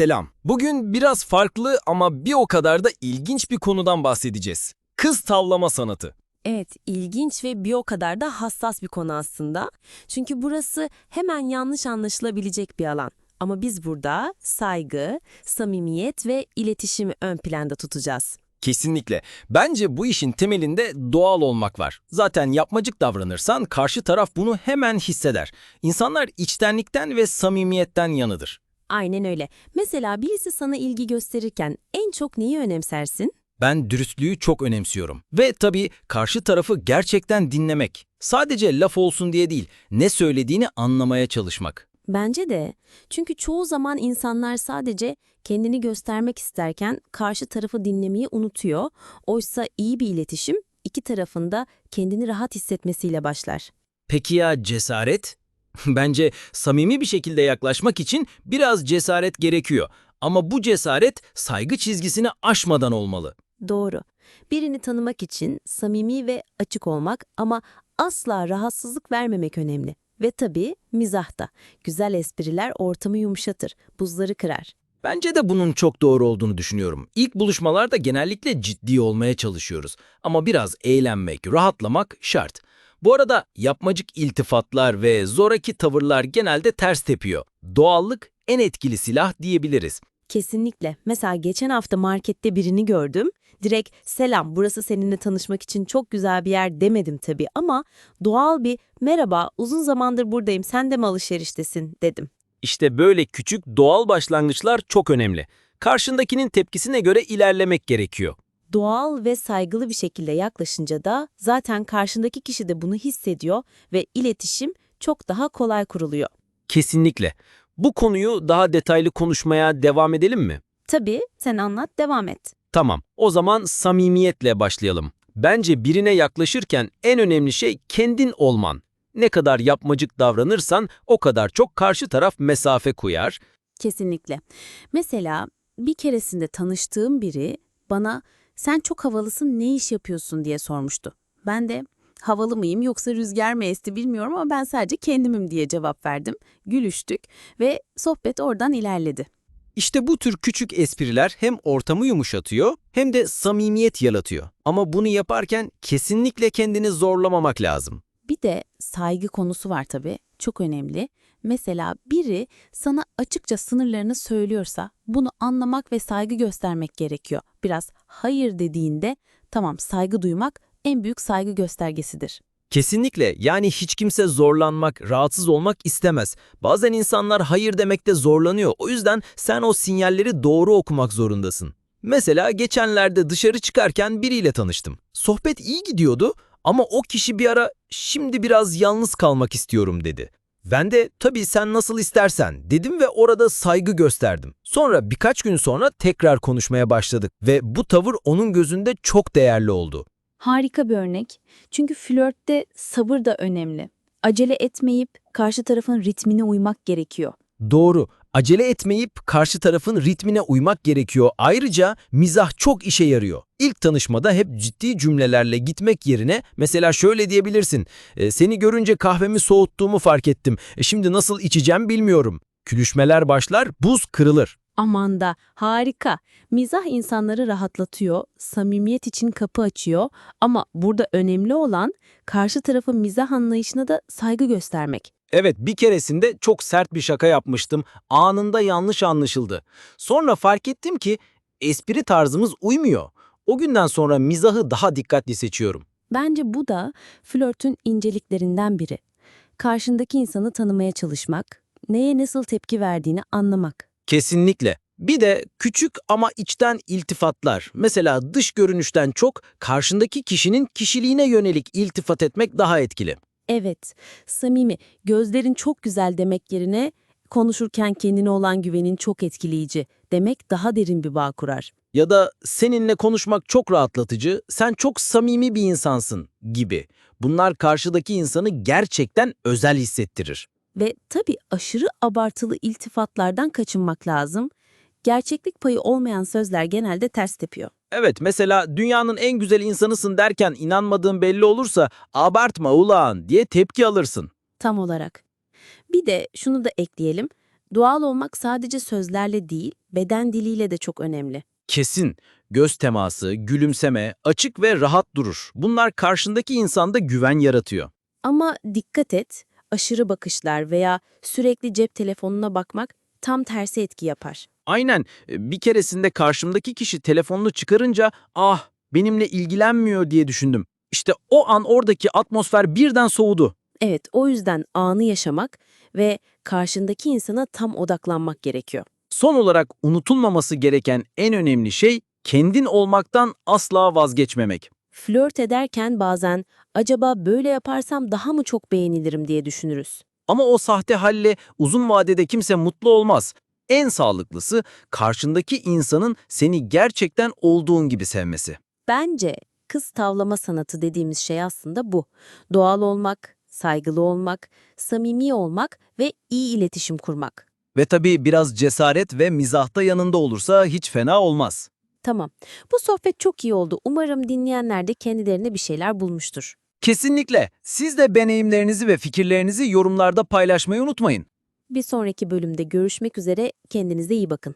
selam. Bugün biraz farklı ama bir o kadar da ilginç bir konudan bahsedeceğiz. Kız tavlama sanatı. Evet, ilginç ve bir o kadar da hassas bir konu aslında. Çünkü burası hemen yanlış anlaşılabilecek bir alan. Ama biz burada saygı, samimiyet ve iletişimi ön planda tutacağız. Kesinlikle. Bence bu işin temelinde doğal olmak var. Zaten yapmacık davranırsan karşı taraf bunu hemen hisseder. İnsanlar içtenlikten ve samimiyetten yanıdır. Aynen öyle. Mesela birisi sana ilgi gösterirken en çok neyi önemsersin? Ben dürüstlüğü çok önemsiyorum. Ve tabii karşı tarafı gerçekten dinlemek. Sadece laf olsun diye değil, ne söylediğini anlamaya çalışmak. Bence de. Çünkü çoğu zaman insanlar sadece kendini göstermek isterken karşı tarafı dinlemeyi unutuyor. Oysa iyi bir iletişim iki tarafında kendini rahat hissetmesiyle başlar. Peki ya cesaret? Bence samimi bir şekilde yaklaşmak için biraz cesaret gerekiyor. Ama bu cesaret saygı çizgisini aşmadan olmalı. Doğru. Birini tanımak için samimi ve açık olmak ama asla rahatsızlık vermemek önemli. Ve tabii mizah da. Güzel espriler ortamı yumuşatır, buzları kırar. Bence de bunun çok doğru olduğunu düşünüyorum. İlk buluşmalarda genellikle ciddi olmaya çalışıyoruz. Ama biraz eğlenmek, rahatlamak şart. Bu arada yapmacık iltifatlar ve zoraki tavırlar genelde ters tepiyor. Doğallık en etkili silah diyebiliriz. Kesinlikle. Mesela geçen hafta markette birini gördüm. Direkt selam burası seninle tanışmak için çok güzel bir yer demedim tabii ama doğal bir merhaba uzun zamandır buradayım sen de mi alışveriştesin dedim. İşte böyle küçük doğal başlangıçlar çok önemli. Karşındakinin tepkisine göre ilerlemek gerekiyor. Doğal ve saygılı bir şekilde yaklaşınca da zaten karşındaki kişi de bunu hissediyor ve iletişim çok daha kolay kuruluyor. Kesinlikle. Bu konuyu daha detaylı konuşmaya devam edelim mi? Tabii sen anlat devam et. Tamam. O zaman samimiyetle başlayalım. Bence birine yaklaşırken en önemli şey kendin olman. Ne kadar yapmacık davranırsan o kadar çok karşı taraf mesafe koyar. Kesinlikle. Mesela bir keresinde tanıştığım biri bana sen çok havalısın ne iş yapıyorsun diye sormuştu. Ben de havalı mıyım yoksa rüzgar mı esti bilmiyorum ama ben sadece kendimim diye cevap verdim. Gülüştük ve sohbet oradan ilerledi. İşte bu tür küçük espriler hem ortamı yumuşatıyor hem de samimiyet yaratıyor. Ama bunu yaparken kesinlikle kendini zorlamamak lazım. Bir de saygı konusu var tabii. Çok önemli. Mesela biri sana açıkça sınırlarını söylüyorsa bunu anlamak ve saygı göstermek gerekiyor. Biraz hayır dediğinde tamam saygı duymak en büyük saygı göstergesidir. Kesinlikle yani hiç kimse zorlanmak, rahatsız olmak istemez. Bazen insanlar hayır demekte zorlanıyor. O yüzden sen o sinyalleri doğru okumak zorundasın. Mesela geçenlerde dışarı çıkarken biriyle tanıştım. Sohbet iyi gidiyordu ama o kişi bir ara şimdi biraz yalnız kalmak istiyorum dedi. Ben de tabii sen nasıl istersen dedim ve orada saygı gösterdim. Sonra birkaç gün sonra tekrar konuşmaya başladık ve bu tavır onun gözünde çok değerli oldu. Harika bir örnek. Çünkü flörtte sabır da önemli. Acele etmeyip karşı tarafın ritmine uymak gerekiyor. Doğru. Acele etmeyip karşı tarafın ritmine uymak gerekiyor. Ayrıca mizah çok işe yarıyor. İlk tanışmada hep ciddi cümlelerle gitmek yerine mesela şöyle diyebilirsin. "E, seni görünce kahvemi soğuttuğumu fark ettim. E, şimdi nasıl içeceğim bilmiyorum. Külüşmeler başlar, buz kırılır. Aman da harika. Mizah insanları rahatlatıyor, samimiyet için kapı açıyor ama burada önemli olan karşı tarafın mizah anlayışına da saygı göstermek. Evet, bir keresinde çok sert bir şaka yapmıştım. Anında yanlış anlaşıldı. Sonra fark ettim ki espri tarzımız uymuyor. O günden sonra mizahı daha dikkatli seçiyorum. Bence bu da flörtün inceliklerinden biri. Karşındaki insanı tanımaya çalışmak, neye nasıl tepki verdiğini anlamak. Kesinlikle. Bir de küçük ama içten iltifatlar. Mesela dış görünüşten çok karşındaki kişinin kişiliğine yönelik iltifat etmek daha etkili. Evet, samimi, gözlerin çok güzel demek yerine konuşurken kendine olan güvenin çok etkileyici demek daha derin bir bağ kurar. Ya da seninle konuşmak çok rahatlatıcı, sen çok samimi bir insansın gibi. Bunlar karşıdaki insanı gerçekten özel hissettirir. Ve tabii aşırı abartılı iltifatlardan kaçınmak lazım. Gerçeklik payı olmayan sözler genelde ters tepiyor. Evet mesela dünyanın en güzel insanısın derken inanmadığın belli olursa abartma ulan diye tepki alırsın. Tam olarak. Bir de şunu da ekleyelim. Doğal olmak sadece sözlerle değil, beden diliyle de çok önemli. Kesin. Göz teması, gülümseme, açık ve rahat durur. Bunlar karşındaki insanda güven yaratıyor. Ama dikkat et, aşırı bakışlar veya sürekli cep telefonuna bakmak tam tersi etki yapar. Aynen. e, Bir keresinde karşımdaki kişi telefonunu çıkarınca ah benimle ilgilenmiyor diye düşündüm. İşte o an oradaki atmosfer birden soğudu. Evet, o yüzden anı yaşamak ve karşındaki insana tam odaklanmak gerekiyor. Son olarak unutulmaması gereken en önemli şey kendin olmaktan asla vazgeçmemek. Flört ederken bazen acaba böyle yaparsam daha mı çok beğenilirim diye düşünürüz. Ama o sahte halle uzun vadede kimse mutlu olmaz. En sağlıklısı karşındaki insanın seni gerçekten olduğun gibi sevmesi. Bence kız tavlama sanatı dediğimiz şey aslında bu. Doğal olmak, saygılı olmak, samimi olmak ve iyi iletişim kurmak. Ve tabii biraz cesaret ve mizahta yanında olursa hiç fena olmaz. Tamam. Bu sohbet çok iyi oldu. Umarım dinleyenler de kendilerine bir şeyler bulmuştur. Kesinlikle. Siz de deneyimlerinizi ve fikirlerinizi yorumlarda paylaşmayı unutmayın. Bir sonraki bölümde görüşmek üzere. Kendinize iyi bakın.